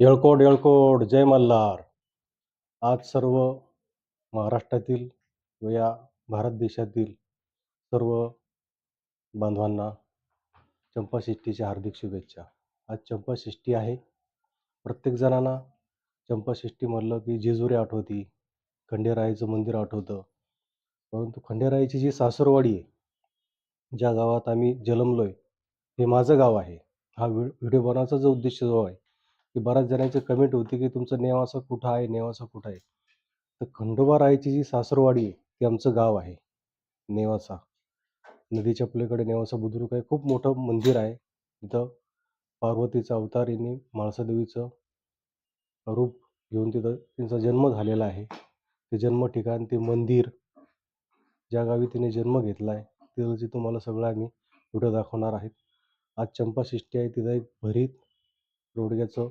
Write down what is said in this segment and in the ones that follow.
येळकोट येळकोट जय मल्हार. आज सर्व महाराष्ट्रातील व या भारत देशातील सर्व बांधवांना चंपाषष्ठीच्या हार्दिक शुभेच्छा. आज चंपाषष्ठी आहे. प्रत्येक जणांना चंपाषष्ठी म्हणलं की जेजुरी आठवती खंडेरायाचं मंदिर आठवतं. परंतु खंडेरायाची जी सासरवाडी आहे ज्या गावात आम्ही जन्मलोय हे माझं गाव आहे. हा व्हिडिओ बनवायचा जो उद्देश जो आहे की बऱ्याच जणांची कमेंट होती की तुमचं नेवासा कुठं आहे नेवासा कुठं आहे? तर खंडोबा रायची जी सासरवाडी आहे ते आमचं गाव आहे नेवासा. नदीच्या पलीकडे नेवासा बुद्रुक आहे. खूप मोठं मंदिर आहे. तिथं पार्वतीचा अवतार यांनी म्हाळसादेवीचं रूप घेऊन तिथं त्यांचा जन्म झालेला आहे. ते जन्म ठिकाण ते मंदिर ज्या गावी तिने जन्म घेतला आहे तिथं तुम्हाला सगळं आम्ही व्हिडिओ दाखवणार आहेत. आज चंपाषष्ठी आहे. तिथं एक भरीत रोडग्याचं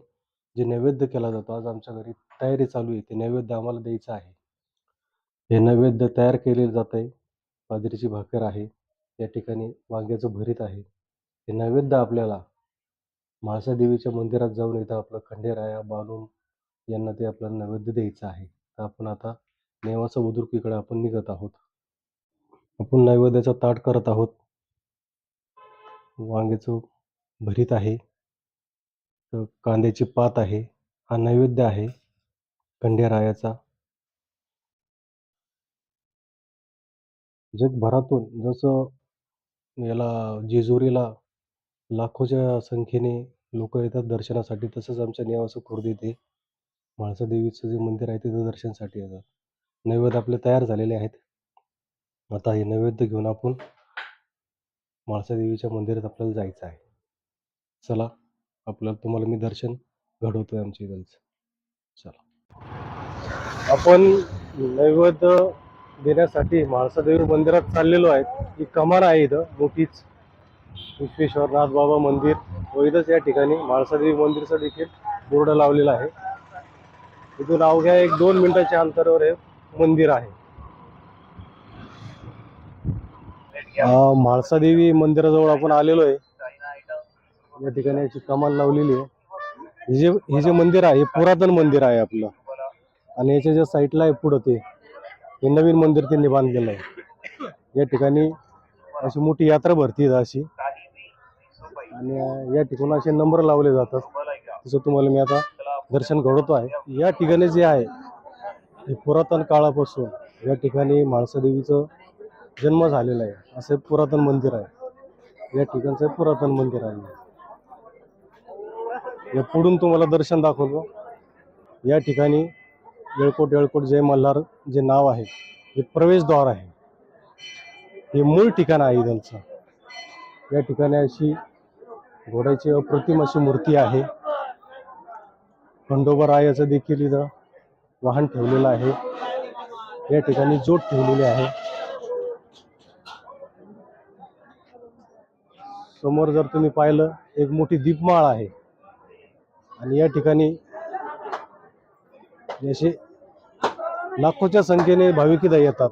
जे नैवेद्य केला जातो आज आमच्या घरी तयारी चालू आहे ते नैवेद्य आम्हाला द्यायचं आहे. हे नैवेद्य तयार केले जात आहे बाजरीची भाकर आहे या ठिकाणी वांग्याचं भरीत आहे. हे नैवेद्य आपल्याला म्हाळसा देवीच्या मंदिरात जाऊन इथं आपलं खंडेराया बालून यांना ते आपल्याला नैवेद्य द्यायचं आहे. तर आपण आता नेवासा बुद्रुकीकडे आपण निघत आहोत. आपण नैवेद्याचा ताट करत आहोत. वांग्याचं भरीत आहे. तर कांद्याची पात आहे हा नैवेद्य आहे खंडेरायाचा. जगभरातून जसं याला जेजुरीला लाखोच्या संख्येने लोक येतात दर्शनासाठी तसंच आमच्या नेवाचं खुर्द येथे म्हाळसा देवीचं जे मंदिर आहे तिथं दर्शनासाठी येतात. नैवेद्य आपले तयार झालेले आहेत. आता हे नैवेद्य घेऊन आपण म्हाळसा देवीच्या मंदिरात आपल्याला जायचं आहे. चला. आपल्याला तुम्हाला मी दर्शन घडवतोय आमच्या इथलचं चला. आपण नैवेद्य देण्यासाठी म्हाळसादेवी मंदिरात चाललेलो आहे ही कमान आहे इथं मोठीच. विश्वेश्वरनाथ बाबा मंदिर. व इथंच या ठिकाणी म्हाळसादेवी मंदिरचं देखील बोर्ड लावलेला आहे. इथून अवघ्या एक दोन मिनिटाच्या अंतरावर हे मंदिर आहे. म्हाळसादेवी मंदिराजवळ आपण आलेलो आहे. या ठिकाणी अशी कमाल लावलेली आहे. हे जे हे जे मंदिर आहे हे पुरातन मंदिर आहे आपलं. आणि याच्या ज्या साईडला आहे पुढं ते हे नवीन मंदिर त्यांनी बांधलेलं आहे. या ठिकाणी अशी मोठी यात्रा भरती अशी. आणि या ठिकाणी असे नंबर लावले जातात. तसं तुम्हाला मी आता दर्शन घडवतो आहे. या ठिकाणी जे आहे हे पुरातन काळापासून या ठिकाणी म्हाळसादेवीचं जन्म झालेला आहे. असं पुरातन मंदिर आहे. या ठिकाणचं पुरातन मंदिर आहे. या पुढून तुम्हाला दर्शन दाखवतो. या ठिकाणी येळकोट येळकोट जय मल्हार जे नाव आहे हे प्रवेशद्वार आहे हे मूळ ठिकाण आहे त्यांचं या ठिकाणी अशी घोड्याची अप्रतिम अशी मूर्ती आहे. खंडोबा रायाचं देखील इथं वाहन ठेवलेलं आहे. या ठिकाणी जोड ठेवलेली आहे. समोर जर तुम्ही पाहिलं एक मोठी दीपमाळ आहे. आणि या ठिकाणी असे लाखोच्या संख्येने भाविकीदा येतात.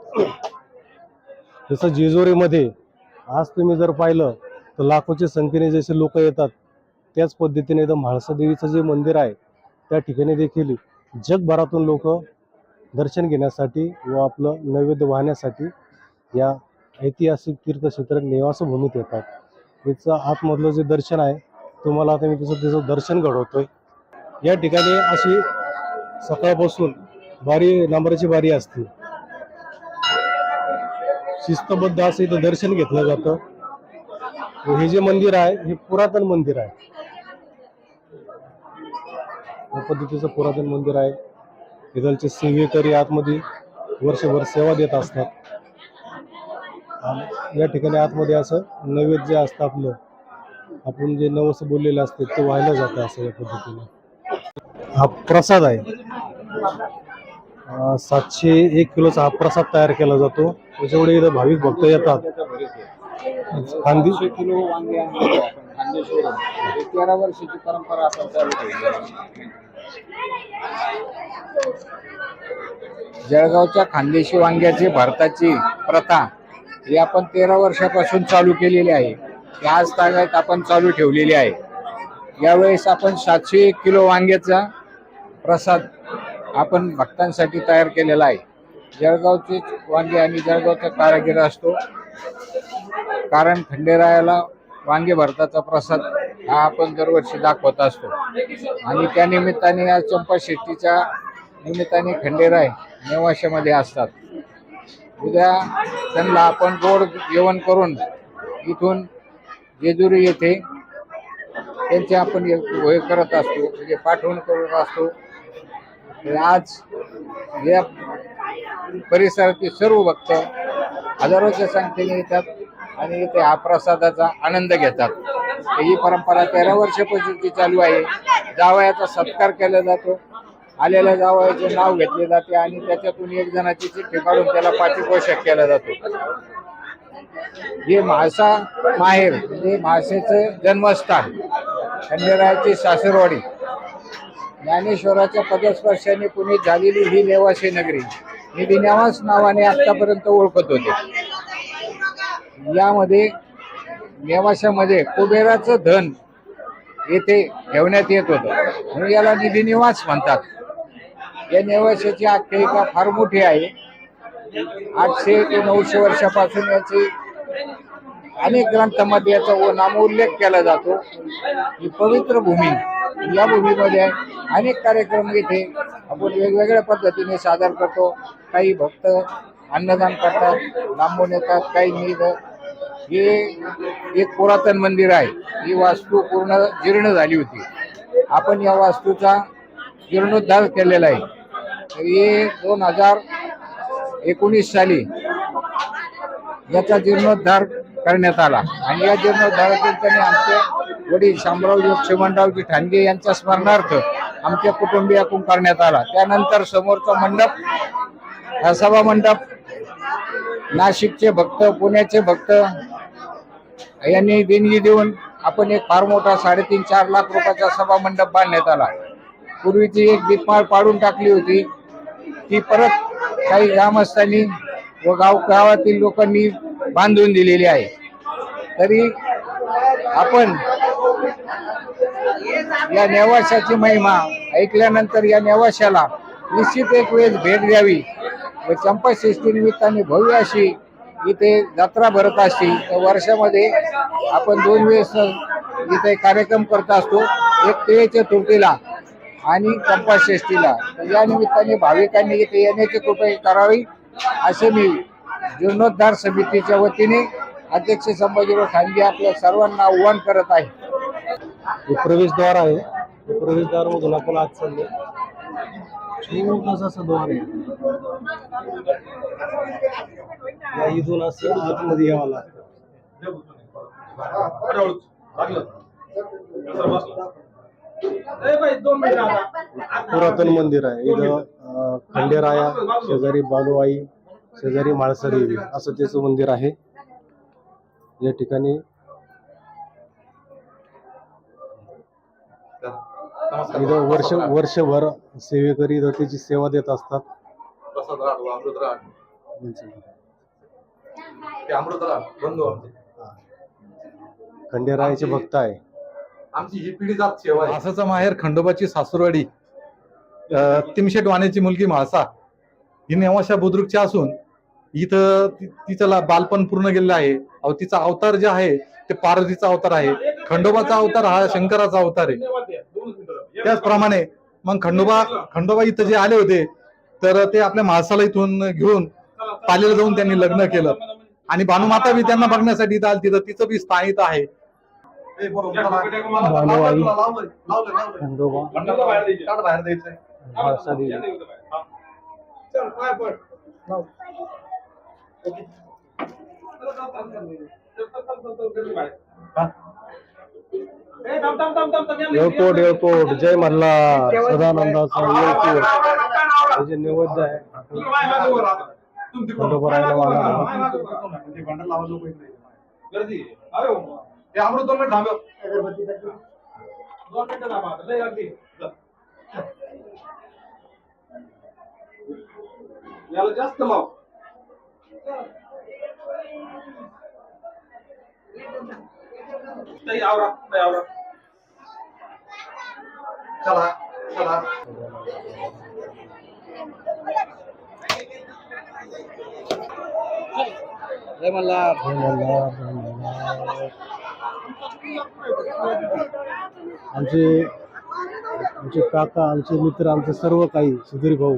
जसं जेजुरीमध्ये आज तुम्ही जर पाहिलं तर लाखोच्या संख्येने जसे लोक येतात त्याच पद्धतीने इथं म्हाळसादेवीचं जे मंदिर आहे त्या ठिकाणी देखील जगभरातून लोक दर्शन घेण्यासाठी व आपलं नैवेद्य वाहण्यासाठी या ऐतिहासिक तीर्थक्षेत्र निवासभूमीत येतात. त्याचं आतमधलं जे दर्शन आहे तुम्हाला आता मी त्याचं त्याचं दर्शन घडवतोय. या ठिकाणी अशी सकाळपासून बारी नंबराची बारी असते. शिस्तबद्ध असं इथं दर्शन घेतलं जातं. हे जे मंदिर आहे हे पुरातन मंदिर आहे. या पद्धतीचं पुरातन मंदिर आहे. इथलचे सेवेकरी आतमध्ये वर्षभर सेवा देत असतात. या ठिकाणी आतमध्ये असं नैवेद्य जे असतं आपलं. आपण जे नवस बोललेलं असते ते व्हायला जातं असं या पद्धतीने. हा प्रसाद आहे. सातशे एक किलोचा हा प्रसाद तयार केला जातो. त्याच्यामुळे इथं भाविक भक्त येतात. खांदी किलो वांगे तेरा वर्षाची परंपरा आपण चालू जळगावच्या खानदेशी वांग्याची भारताची प्रथा ही आपण तेरा वर्षापासून चालू केलेली आहे. आज तागायत आपण चालू ठेवलेली आहे. यावेळेस आपण सातशे एक किलो वांग्याचा प्रसाद आपण भक्तांसाठी तयार केलेला आहे. जळगावचे वांगे आणि जळगावचा कारागीर असतो. कारण खंडेरायाला वांगे भरताचा प्रसाद हा आपण दरवर्षी दाखवत असतो. आणि त्या निमित्ताने या चंपा शेट्टीच्या निमित्ताने खंडेराय नेवाशामध्ये असतात. उद्या त्यांना आपण गोड जेवण करून इथून जेजुरी येथे त्यांचे आपण हे करत असतो म्हणजे पाठवण करत असतो. आज या परिसरातील सर्व भक्त हजारोच्या संख्येने येतात आणि इथे हा प्रसादाचा आनंद घेतात. ही परंपरा तेरा वर्षापासूनची चालू आहे. जावयाचा सत्कार केला जातो. आलेल्या जावयाचे नाव घेतले जाते आणि त्याच्यातून एक जणाची चिठ्ठी काढून त्याला पाठीपोषक केला जातो. हे म्हाळसा माहेर म्हणजे म्हाळसेचं जन्मस्थान. खंडेरायाची सासरवाडी. ज्ञानेश्वराच्या पदस्पर्शाने पुणे झालेली ही नेवासी नगरी ही नेवास नावाने आत्तापर्यंत ओळखत होते. यामध्ये नेवाशामध्ये कुबेराचं धन येथे ठेवण्यात येत होतं. म्हणून याला निधी निवास म्हणतात. या नेवाशाची आख्यायिका फार मोठी आहे. आठशे ते नऊशे वर्षापासून याची अनेक ग्रंथामध्ये याचा व- नामोल्लेख केला जातो. ही पवित्र भूमी या भूमीमध्ये अनेक कार्यक्रम इथे आपण वेगवेगळ्या पद्धतीने सादर करतो. काही भक्त अन्नदान करतात लांबून येतात काही नीद हे एक पुरातन मंदिर आहे. ही वास्तू पूर्ण जीर्ण झाली होती. आपण या वास्तूचा जीर्णोद्धार केलेला आहे. तर हे दोन हजार एकोणीस साली याचा जीर्णोद्धार करण्यात आला. आणि या जीर्णोद्धारातील आमचे वडील शामराव लक्ष्मणरावजी ठाणगे यांच्या स्मरणार्थ आमच्या कुटुंबियाकडून करण्यात आला. त्यानंतर समोरचा मंडप हा सभा मंडप नाशिकचे भक्त पुण्याचे भक्त यांनी देणगी देऊन आपण एक फार मोठा साडेतीन चार लाख रुपयाचा सभा मंडप बांधण्यात आला. पूर्वीची एक दीपमाळ पाडून टाकली होती. ती परत काही ग्रामस्थांनी व गाव गावातील लोकांनी बांधून दिलेली आहे. तरी आपण या नेवाशाची महिमा ऐकल्यानंतर या नेवाशाला निश्चित एक वेळेस भेट द्यावी व चंपा निमित्ताने भव्य अशी इथे जत्रा भरत असते. तर वर्षामध्ये आपण दोन वेळेस इथे कार्यक्रम करत असतो. एक तिळे चतुर्थीला आणि चंपाशेष्टीला या निमित्ताने भाविकांनी इथे येण्याची कृपया करावी असे मी जीर्णोद्धार समितीच्या वतीने अध्यक्ष संभाजीराव ठाणगे आपल्या सर्वांना आव्हान करत आहे. हे प्रवेशद्वार आहे. प्रवेशद्वार मधून आपण आज चालले द्वार आहे. या इथून असं आतमध्ये यावं लागतं. पुरातन मंदिर आहे. इथं खंडेराया शेजारी बालूआई शेजारी माळसादेवी असं त्याचं मंदिर आहे. या ठिकाणी इथं वर्ष वर्षभर सेवेकरी इथं त्याची सेवा देत असतात. खंडेरायाचे भक्त आहे. आमची ही पिढी जात सेवा आहे. म्हाळसाचा माहेर खंडोबाची सासूरवाडी तिमशेट वाण्याची मुलगी म्हाळसा ही नेवाशा बुद्रुकची असून इथं ति- तिचं बालपण पूर्ण गेलेलं आहे. अहो तिचा अवतार जे आहे ते पार्वतीचा अवतार आहे. खंडोबाचा अवतार हा शंकराचा अवतार आहे. त्याचप्रमाणे मग खंडोबा खंडोबा इथं जे आले होते तर ते आपल्या म्हाळसाला इथून घेऊन पालीला जाऊन त्यांनी लग्न केलं. आणि भानुमाता बी त्यांना बघण्यासाठी इथं आली तिथं तिचं बी स्थान इथं आहे बरोबर. चला. द्यायचंय माळसादेवी येळकोट येळकोट. जय मल्हार. सदानंदाचा येळकोट. हे जे नैवेद्य आहे. राहायला वाला गर्दी. अमृत दोन मिनिट थांबव. दोन मिनिटं थांबा. लय गर्दी. याला जास्त लाव ताई आवरा ताई आवरा. चला चला. जय मल्हार. जय मल्हार, जय मल्हार. आमचे आमचे काका आमचे मित्र आमचे सर्व काही सुधीर भाऊ.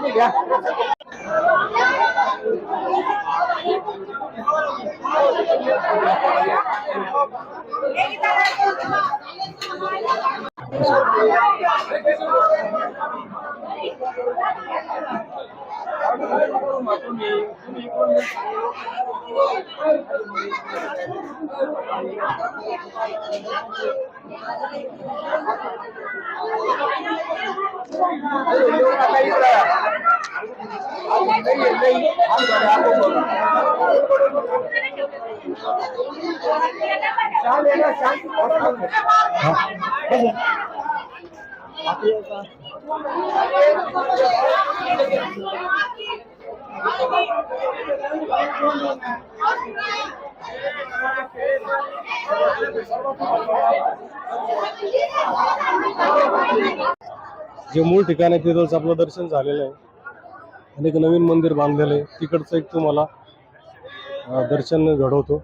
येतो येतो जे मूळ ठिकाण आहे तिथंच आपलं दर्शन झालेलं आहे. आणि एक नवीन मंदिर बांधलेलं आहे. तिकडचं एक तुम्हाला दर्शन घडवतो.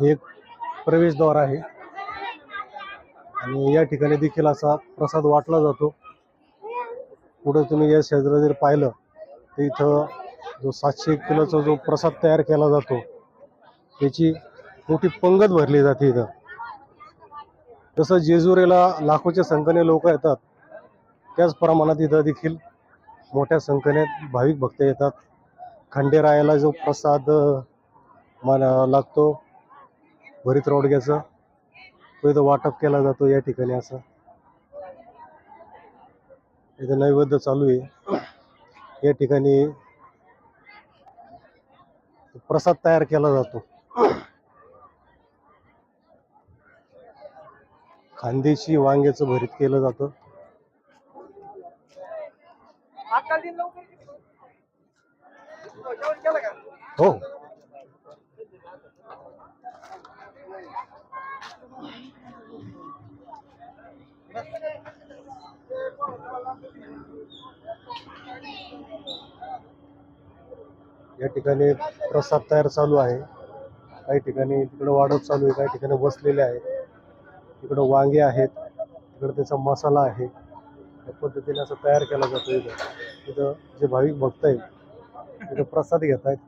हे एक प्रवेशद्वार आहे. आणि या ठिकाणी देखील असा प्रसाद वाटला जातो. पुढे तुम्ही या शेजारी जर पाहिलं तर इथं जो सातशे किलोचा जो प्रसाद तयार केला जातो त्याची मोठी पंगत भरली जाते इथं. जसं जेजुरीला लाखोच्या संख्येने लोक येतात त्याच प्रमाणात इथं देखील मोठ्या संख्येने भाविक भक्त येतात. खंडेरायाला जो प्रसाद मला लागतो भरीत रोडग्याचा तो इथं वाटप केला जातो या ठिकाणी असं. इथं नैवेद्य चालू आहे. या ठिकाणी प्रसाद तयार केला जातो. खांदेशी वांग्याचं भरीत केलं जातं. हो. या ठिकाणी प्रसाद तयार चालू आहे. काही ठिकाणी तिकडं वाढत चालू आहे काही ठिकाणी बसलेले आहेत. तिकडं वांगे आहेत तिकडं त्याचा मसाला आहे. या पद्धतीने असं तयार केला जातो इथं. इथं जे भाविक भक्त आहेत तिथं प्रसाद घेत आहेत.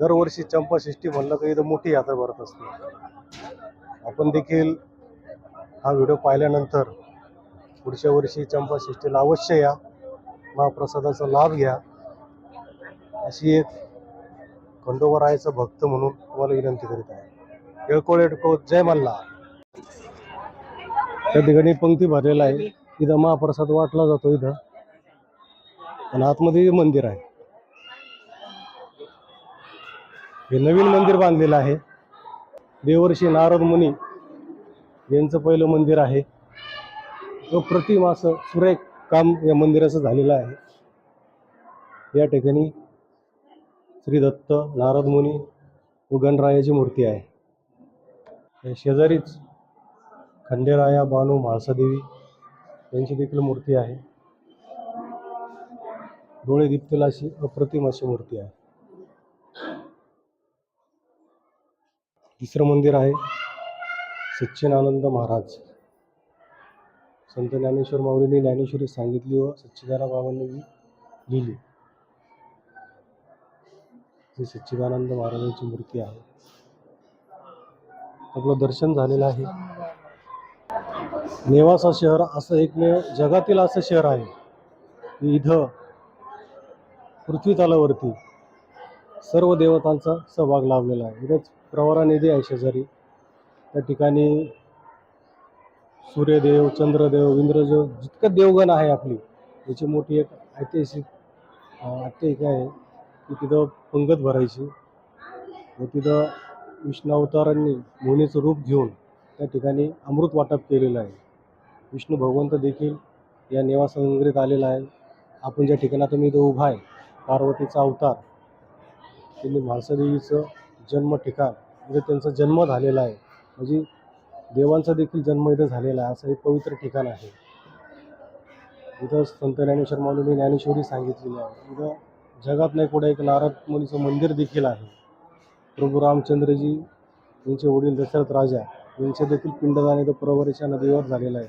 दरवर्षी चंपाषष्ठी म्हणलं की इथं मोठी यात्रा भरत असते. आपण देखील हा व्हिडिओ पाहिल्यानंतर पुढच्या वर्षी चंपाषष्ठीला अवश्य या. महाप्रसादाचा लाभ घ्या. अशी एक खंडोबरायाचा भक्त म्हणून तुम्हाला विनंती करीत आहे. येळकोळे जय मल्ला त्या ठिकाणी पंक्ती भरलेला आहे. इथं महाप्रसाद वाटला जातो इथं. आणि आतमध्ये मंदिर आहे. हे नवीन मंदिर बांधलेलं आहे. देवर्षी नारद मुनी यांचं पहिलं मंदिर आहे. अप्रतिम असं सुरेख काम या मंदिराचं झालेलं आहे. या ठिकाणी श्री दत्त नारद मुनी व मूर्ती आहे. या शेजारीच खंडेराया बानू म्हाळसादेवी यांची देखील मूर्ती आहे. डोळे दिपतील अशी अप्रतिम अशी मूर्ती आहे. तिसरं मंदिर आहे सच्चिदानंद महाराज. संत ज्ञानेश्वर माऊलींनी ज्ञानेश्वरी सांगितली व सच्चिदानंद बाबांनी लिहिली. जी सच्चिदानंद महाराजांची मूर्ती आहे. आपलं दर्शन झालेलं आहे. नेवासा शहर असं एकमेव जगातील असं शहर आहे. की इथं पृथ्वीतालावरती सर्व देवतांचा सहभाग लाभलेला आहे. इथंच प्रवरा नदी आहे शेजारी. त्या ठिकाणी सूर्यदेव चंद्रदेव इंद्रदेव जितकं देवगण आहे आपली याची मोठी एक ऐतिहासिक अं, आहे. की तिथं पंगत भरायची व तिथं विष्णावतारांनी मोहिनीचं रूप घेऊन त्या ठिकाणी अमृत वाटप केलेलं आहे. विष्णू भगवंत देखील या निवासनगरीत आलेला आहे. आपण ज्या ठिकाणी आता मी इथं उभा आहे पार्वतीचा अवतार त्यांनी म्हाळसादेवीचं जन्म ठिकाण इथं त्यांचा जन्म झालेला आहे. म्हणजे देवांचा देखील जन्म इथं झालेला आहे. असं हे पवित्र ठिकाण आहे. इथं संत ज्ञानेश्वर माऊलींनी ज्ञानेश्वरी सांगितलेली आहे. इथं जगात नाही कुठे एक नारद मुनीचं मंदिर देखील आहे. प्रभू रामचंद्रजी यांचे वडील दशरथ राजा यांचे देखील पिंडदान इथं प्रवरेच्या नदीवर झालेलं आहे.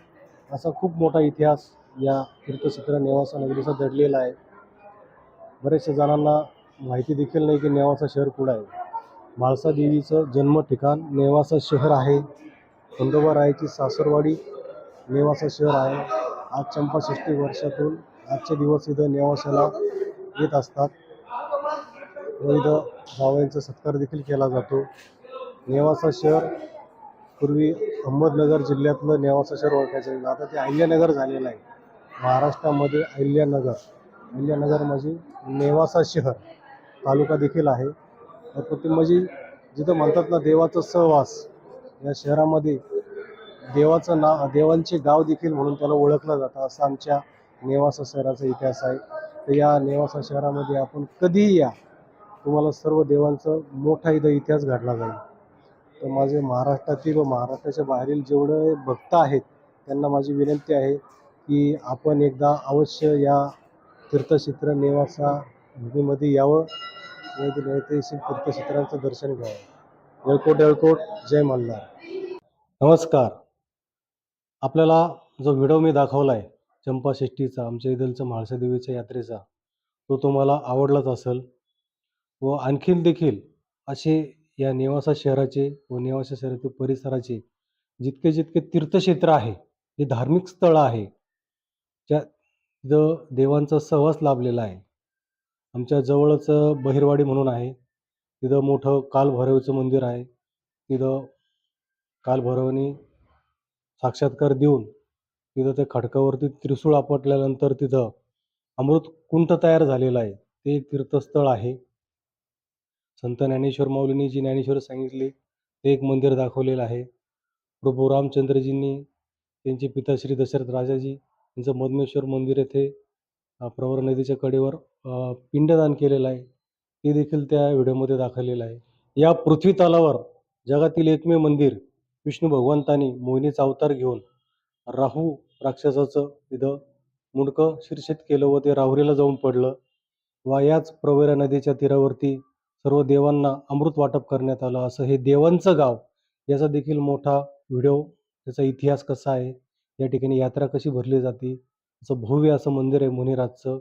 असा खूप मोठा इतिहास या तीर्थक्षेत्र नेवासा नगरीचा दडलेला आहे. बऱ्याचशा जणांना माहिती देखील नाही की नेवासा शहर कुठं आहे. म्हाळसा देवीचं जन्म ठिकाण नेवासा शहर आहे. खंडोबा रायाची सासरवाडी नेवासा शहर आहे. आज चंपाषष्ठी वर्षातून आजचे दिवस इथं नेवासाला येत असतात. विविध इथं जावयांचा सत्कार देखील केला जातो. नेवासा शहर पूर्वी अहमदनगर जिल्ह्यातलं नेवासा शहर ओळखायचं आता ते अहिल्यानगर झालेलं आहे. महाराष्ट्रामध्ये अहिल्यानगर. अहिल्यानगर म्हणजे नेवासा शहर तालुका देखील आहे. ते म्हणजे जिथं म्हणतात ना देवाचं सहवास या शहरामध्ये देवाचं नाव देवांचे गाव देखील म्हणून त्याला ओळखलं जातं. असं आमच्या नेवासा शहराचा इतिहास आहे. तर या नेवासा शहरामध्ये आपण कधीही या तुम्हाला सर्व देवांचं मोठा इथं इतिहास घडला जाईल. तर माझे महाराष्ट्रातील व महाराष्ट्राच्या बाहेरील जेवढे भक्त आहेत त्यांना माझी विनंती आहे की आपण एकदा अवश्य या तीर्थक्षेत्र नेवासा भूमीमध्ये यावं. व ऐतिहासिक तीर्थक्षेत्रांचं दर्शन घ्यावं. येळकोट येळकोट जय मल्हार. नमस्कार. आपल्याला जो व्हिडिओ मी दाखवला आहे चंपाषष्ठीचा आमच्या इथलचं म्हाळसादेवीच्या यात्रेचा तो तुम्हाला आवडलाच असेल व आणखीन देखील असे या नेवासा शहराचे व नेवासा शहरातील परिसराचे जितके जितके तीर्थक्षेत्र आहे जे धार्मिक स्थळं आहे ज्या तिथं देवांचा सहवास लाभलेला आहे. आमच्या जवळच बहिरवाडी म्हणून आहे. तिथं मोठं कालभैरवचं मंदिर आहे. तिथं कालभैरवानी साक्षात्कार देऊन तिथं त्या खडकावरती त्रिशूळ आपटल्यानंतर तिथं अमृत कुंठ तयार झालेलं आहे. ते एक तीर्थस्थळ आहे. संत ज्ञानेश्वर माऊलींनी जी ज्ञानेश्वर सांगितली. ते एक मंदिर दाखवलेलं आहे. प्रभू रामचंद्रजींनी त्यांचे पिता श्री दशरथ राजाजी यांचं मधमेश्वर मंदिर येथे प्रवर नदीच्या कडेवर पिंडदान केलेलं आहे. ते देखील त्या व्हिडिओमध्ये दाखवलेलं आहे. या पृथ्वी तालावर जगातील एकमेव मंदिर विष्णू भगवंतानी मोहिनीचा अवतार घेऊन राहू राक्षसाचं इथं मुंडकं शीर्षित केलं व ते राहुरीला जाऊन पडलं. व याच प्रवेरा नदीच्या तीरावरती सर्व देवांना अमृत वाटप करण्यात आलं. असं हे देवांचं गाव याचा देखील मोठा व्हिडिओ त्याचा इतिहास कसा आहे या ठिकाणी यात्रा कशी भरली जाते असं भव्य असं मंदिर आहे मुनिराजचं.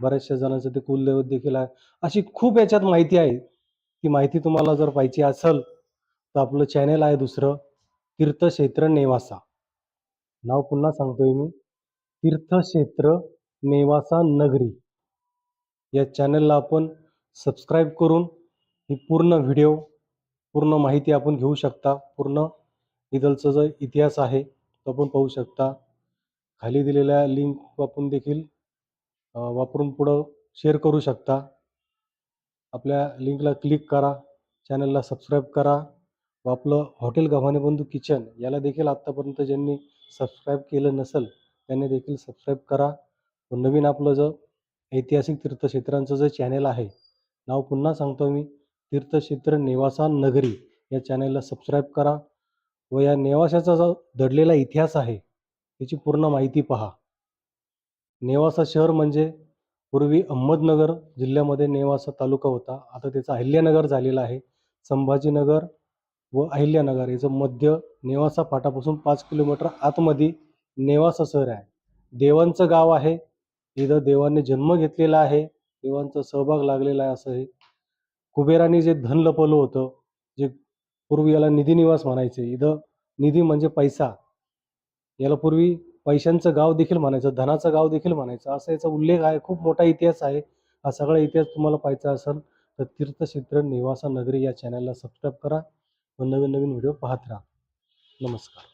बऱ्याचशा जणांचं ते कुलदैवत देखील आहे. अशी खूप याच्यात माहिती आहे. ती माहिती तुम्हाला जर पाहिजे असेल तर आपलं चॅनेल आहे दुसरं तीर्थक्षेत्र नेवासा. नाव पुन्हा सांगतोय मी. तीर्थक्षेत्र नेवासा नगरी. या चॅनलला आपण सबस्क्राईब करून ही पूर्ण व्हिडिओ पूर्ण माहिती आपण घेऊ शकता. पूर्ण इदलचा जो इतिहास आहे तो आपण पाहू शकता. खाली दिलेल्या लिंक वापरून देखील वापरून पुढं शेअर करू शकता. आपल्या लिंकला क्लिक करा चॅनलला सबस्क्राईब करा. व आपलं हॉटेल गव्हाणे बंधू किचन याला देखील आत्तापर्यंत ज्यांनी सबस्क्राईब केलं नसेल त्यांनी देखील सबस्क्राईब करा. व नवीन आपलं जो ऐतिहासिक तीर्थक्षेत्रांचं जे चॅनेल आहे नाव पुन्हा सांगतो मी तीर्थक्षेत्र नेवासा नगरी या चॅनेलला सबस्क्राईब करा. व या नेवाशाचा जो दडलेला इतिहास आहे त्याची पूर्ण माहिती पहा. नेवासा शहर म्हणजे पूर्वी अहमदनगर जिल्ह्यामध्ये नेवासा तालुका होता. आता त्याचा अहिल्यानगर झालेला आहे संभाजीनगर व अहिल्यानगर याचं मध्य नेवासा फाटापासून पाच किलोमीटर आतमध्ये नेवासा शहर आहे. देवांचं गाव आहे. इथं देवांनी जन्म घेतलेला आहे. देवांचा सहभाग लागलेला आहे असं हे. कुबेराने जे धन लपवलं होतं जे पूर्वी याला निधी निवास म्हणायचे इथं निधी म्हणजे पैसा. याला पूर्वी पैशांचं गाव देखील म्हणायचं धनाचं गाव देखील म्हणायचं. असा याचा उल्लेख आहे. खूप मोठा इतिहास आहे. हा सगळा इतिहास तुम्हाला पाहायचा असेल तर तीर्थक्षेत्र निवासा नगरी या चॅनलला सबस्क्राईब करा. व नवीन नवीन व्हिडिओ पाहत राहा. नमस्कार.